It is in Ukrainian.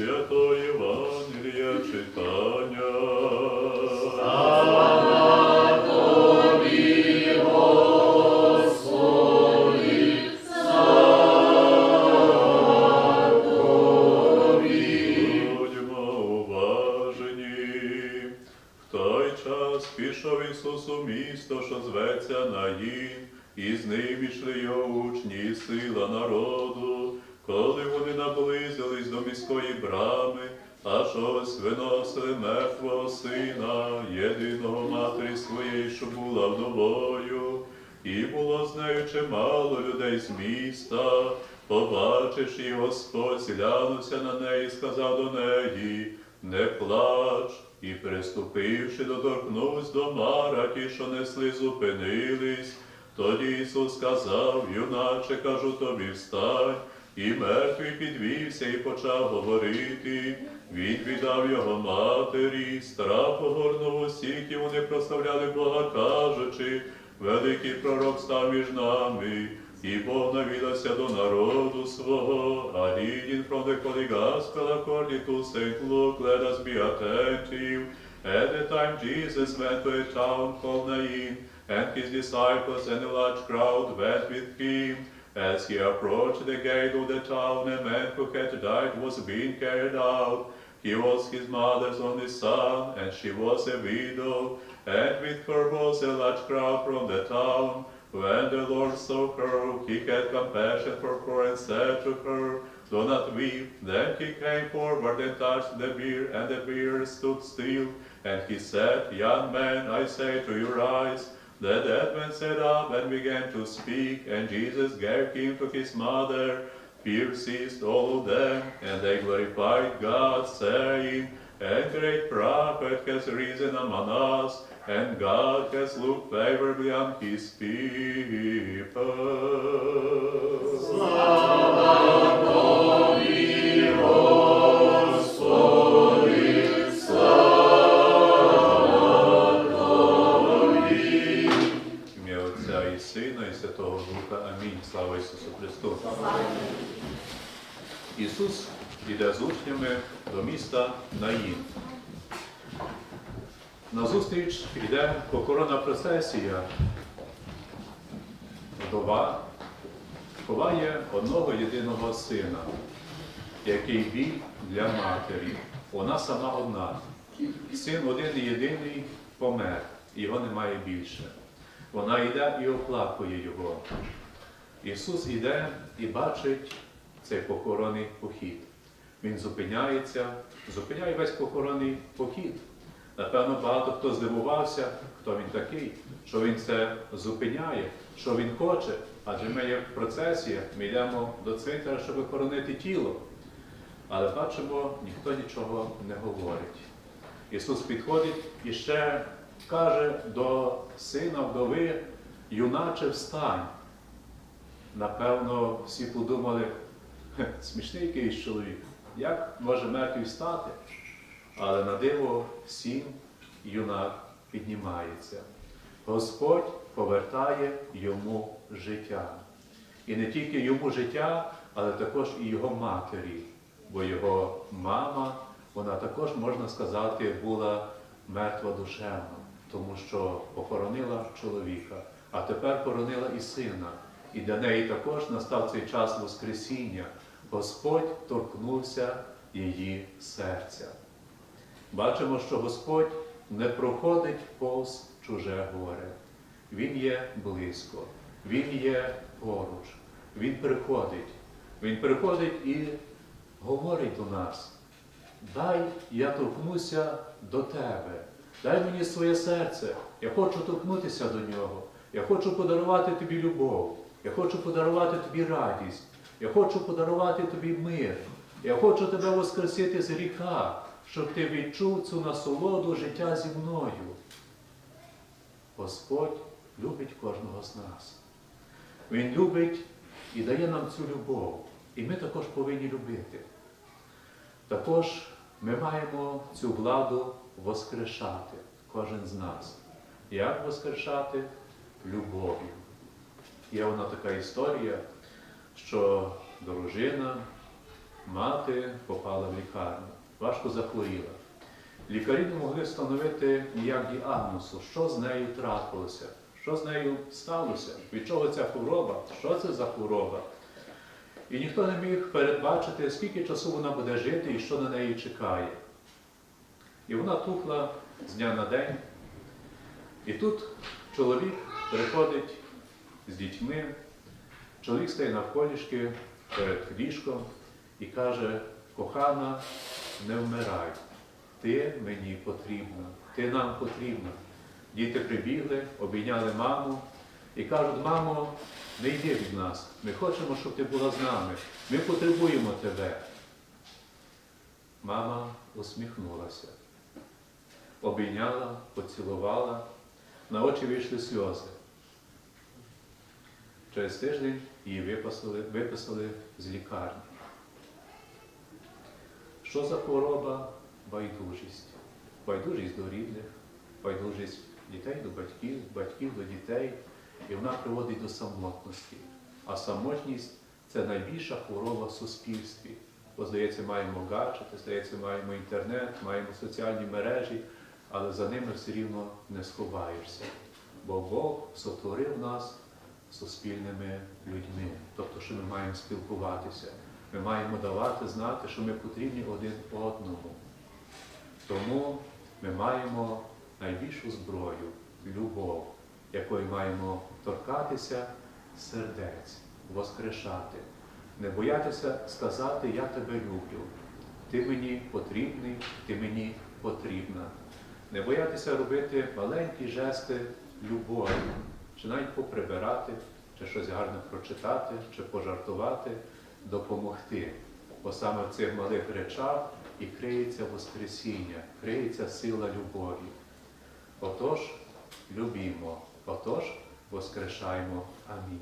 Святого Євангелія читання. Будьмо уважені. В той час пішов Ісус у місто, що зветься Наїн, і з ним ішли його учні сила народу. Коли вони наблизились до міської брами, аж ось виносили мертвого сина, єдиного матері своєї, що була вдовою. І було з нею чимало людей з міста. Побачивши її, Господь зглянувся на неї і сказав до неї, не плач, і приступивши, доторкнувся до Мара, ті, що несли, зупинились. Тоді Ісус сказав, юначе, кажу тобі, встань, і мертвий підвівся і почав говорити. Він віддав його матері, страх огорнув усіх, і вони прославляли Бога, кажучи, великий пророк став між нами. І Бог навідався до народу свого, а reading from the Holy Gospel according to St. Luke, let us be attentive. At the time Jesus went to a town called Nain, and his disciples and a large crowd went with him. As he approached the gate of the town, a man who had died was being carried out. He was his mother's only son, and she was a widow, and with her was a large crowd from the town. When the Lord saw her, he had compassion for her and said to her, Do not weep. Then he came forward and touched the bier, and the bier stood still. And he said, Young man, I say to you, rise. The dead man sat up and ah, began to speak, and Jesus gave him to his mother. Fear seized all of them, and they glorified God, saying, A great prophet has risen among us, and God has looked favorably on his people. Сина, і Святого Духа. Амінь. Слава Ісусу Христу. Ісус іде з учнями до міста Наїн. Назустріч йде покорона процесія. Вдова ховає одного єдиного сина, який біль для матері. Вона сама одна. Син один і єдиний помер, його немає більше. Вона йде і оплакує його. Ісус іде і бачить цей похоронний похід. Він зупиняється, зупиняє весь похоронний похід. Напевно, багато хто здивувався, хто він такий, що він це зупиняє, що він хоче. Адже ми є в процесі, ми йдемо до цвинтара, щоб хоронити тіло. Але бачимо, ніхто нічого не говорить. Ісус підходить і ще каже до сина вдови, юначе встань. Напевно, всі подумали, смішний якийсь чоловік, як може мертвий встати? Але на диво всім юнак піднімається. Господь повертає йому життя. І не тільки йому життя, але також і його матері. Бо його мама, вона також, можна сказати, була мертва душевно, тому що похоронила чоловіка, а тепер хоронила і сина. І для неї також настав цей час Воскресіння. Господь торкнувся її серця. Бачимо, що Господь не проходить повз чуже горе. Він є близько, Він є поруч, Він приходить. Він приходить і говорить до нас. Дай я торкнуся до тебе, дай мені своє серце. Я хочу торкнутися до нього. Я хочу подарувати тобі любов. Я хочу подарувати тобі радість. Я хочу подарувати тобі мир. Я хочу тебе воскресити з гріха, щоб ти відчув цю насолоду життя зі мною. Господь любить кожного з нас. Він любить і дає нам цю любов. І ми також повинні любити. Також ми маємо цю владу воскрешати, кожен з нас. Як воскрешати? Любов'ю. Є вона така історія, що дружина Мати попала в лікарню, важко захворіла. Лікарі не могли встановити ніяк діагнозу, що з нею трапилося, що з нею сталося, від чого ця хвороба, що це за хвороба. І ніхто не міг передбачити, скільки часу вона буде жити і що на неї чекає. І вона тухла з дня на день. І тут чоловік приходить з дітьми, чоловік стає навколішки перед ліжком і каже, кохана, не вмирай, ти мені потрібна, ти нам потрібна. Діти прибігли, обійняли маму і кажуть, мамо, не йди від нас, ми хочемо, щоб ти була з нами, ми потребуємо тебе. Мама усміхнулася, обійняла, поцілувала, на очі вийшли сльози. Через тиждень її виписали, виписали з лікарні. Що за хвороба? Байдужість. Байдужість до рідних, байдужість дітей до батьків, батьків до дітей. І вона приводить до самотності. А самотність це найбільша хвороба в суспільстві. Бо, здається, маємо гаджети, здається, маємо інтернет, маємо соціальні мережі, але за ними все рівно не сховаєшся. Бо Бог сотворив нас суспільними людьми, тобто, що ми маємо спілкуватися. Ми маємо давати знати, що ми потрібні один одному. Тому ми маємо найбільшу зброю любов, якою маємо торкатися сердець, воскрешати, не боятися сказати Я тебе люблю. Ти мені потрібний, ти мені потрібна. Не боятися робити маленькі жести любові, чи навіть поприбирати, чи щось гарне прочитати, чи пожартувати, допомогти. Бо саме в цих малих речах і криється Воскресіння, криється сила любові. Отож, любімо, отож, воскрешаймо. Амінь.